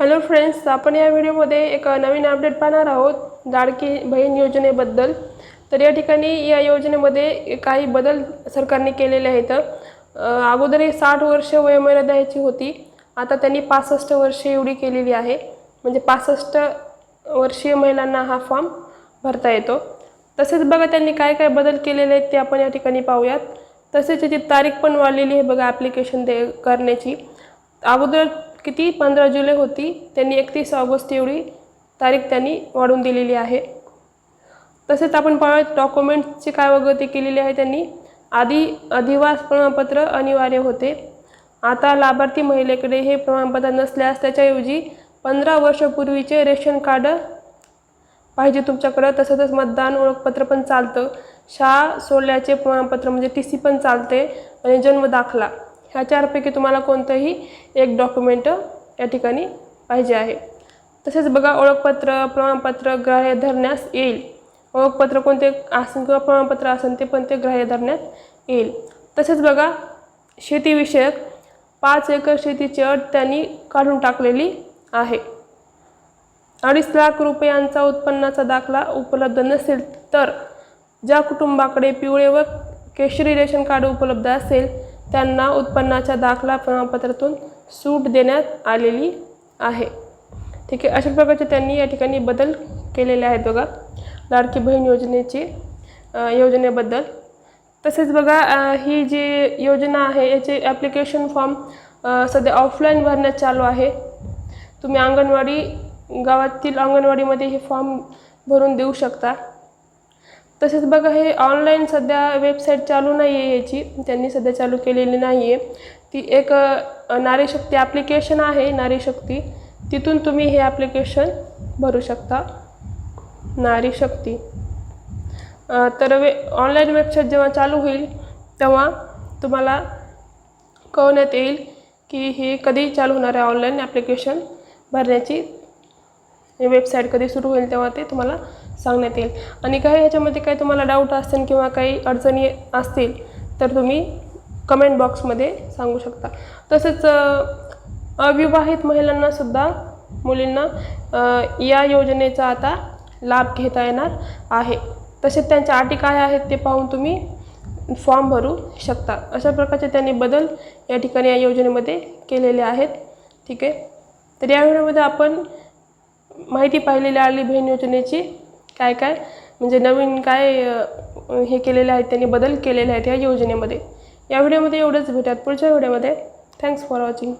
Hello friends आपण या व्हिडिओमध्ये एक नवीन अपडेट पाहणार आहोत लाडकी बहीण योजनेबद्दल. तर या ठिकाणी या योजनेमध्ये काही बदल सरकारने केलेले आहेत. अगोदर ही साठ वर्ष वयोमर्यादा याची होती. आता त्यांनी पासष्ट वर्ष एवढी केलेली आहे. म्हणजे पासष्ट वर्षीय महिलांना हा फॉर्म भरता येतो. तसेच बघा त्यांनी काय काय बदल केलेले आहेत ते आपण या ठिकाणी पाहूयात. तसेच याची तारीख पण वाढलेली आहे बघा ॲप्लिकेशन दे करण्याची. अगोदर किती पंधरा जुलै होती त्यांनी एकतीस ऑगस्ट एवढी तारीख त्यांनी वाढवून दिलेली आहे. तसेच आपण पाहूयात डॉक्युमेंट्सची काय वगती केलेली आहे त्यांनी. आधी अधिवास प्रमाणपत्र अनिवार्य होते. आता लाभार्थी महिलेकडे हे प्रमाणपत्र नसल्यास त्याच्याऐवजी पंधरा वर्षापूर्वीचे रेशन कार्ड पाहिजे तुमच्याकडं. तसंच मतदान ओळखपत्र पण चालतं. शाळा सोडल्याचे प्रमाणपत्र म्हणजे टी सी पण चालते आणि जन्म दाखला. ह्या चारपैकी तुम्हाला कोणतंही एक डॉक्युमेंट या ठिकाणी पाहिजे आहे. तसेच बघा ओळखपत्र प्रमाणपत्र ग्राह्य धरण्यास येईल. ओळखपत्र कोणते असेल किंवा प्रमाणपत्र असेल ते पण ते ग्राह्य धरण्यात येईल. तसेच बघा शेतीविषयक पाच एकर शेतीची अट त्यांनी काढून टाकलेली आहे. अडीच लाख रुपयांचा उत्पन्नाचा दाखला उपलब्ध नसेल तर ज्या कुटुंबाकडे पिवळे व केशरी रेशन कार्ड उपलब्ध असेल त्यांना उत्पन्नाच्या दाखला प्रमाणपत्रातून सूट देण्यात आलेली आहे. ठीक आहे अशा प्रकारचे त्यांनी या ठिकाणी बदल केलेले आहेत बघा. लाडकी बहीण योजनेची योजनेबद्दल. तसेच बघा ही जी योजना आहे याचे ॲप्लिकेशन फॉर्म सध्या ऑफलाईन भरण्यात चालू आहे. तुम्ही अंगणवाडी गावातील अंगणवाडीमध्ये हे फॉर्म भरून देऊ शकता. तसेच बघा हे ऑनलाईन सध्या वेबसाईट चालू नाही आहे याची. त्यांनी सध्या चालू केलेली नाही आहे ती एक नारीशक्ती ॲप्लिकेशन आहे नारीशक्ती तिथून तुम्ही हे ॲप्लिकेशन भरू शकता. नारीशक्ती तर वे ऑनलाईन वेबसाईट जेव्हा चालू होईल तेव्हा तुम्हाला कळवण्यात येईल की हे कधी चालू होणार आहे ऑनलाईन ॲप्लिकेशन भरण्याची. वेबसाईट कधी सुरू होईल तेव्हा ते तुम्हाला सांगण्यात येईल. आणि काही ह्याच्यामध्ये काही तुम्हाला डाऊट असतील किंवा काही अडचणी असतील तर तुम्ही कमेंट बॉक्समध्ये सांगू शकता. तसेच अविवाहित महिलांनासुद्धा मुलींना या योजनेचा आता लाभ घेता येणार आहे. तसेच त्यांच्या अटी काय आहेत ते पाहून तुम्ही फॉर्म भरू शकता. अशा प्रकारचे त्यांनी बदल या ठिकाणी या योजनेमध्ये केलेले आहेत. ठीक आहे? तर या व्हिडिओमध्ये आपण माहिती पाहिलेली आली बहीण योजनेची. काय काय? म्हणजे नवीन काय हे केलेले आहेत त्यांनी बदल केलेले आहेत या योजनेमध्ये. या व्हिडिओमध्ये एवढंच भेटतात पुढच्या व्हिडिओमध्ये. Thanks for watching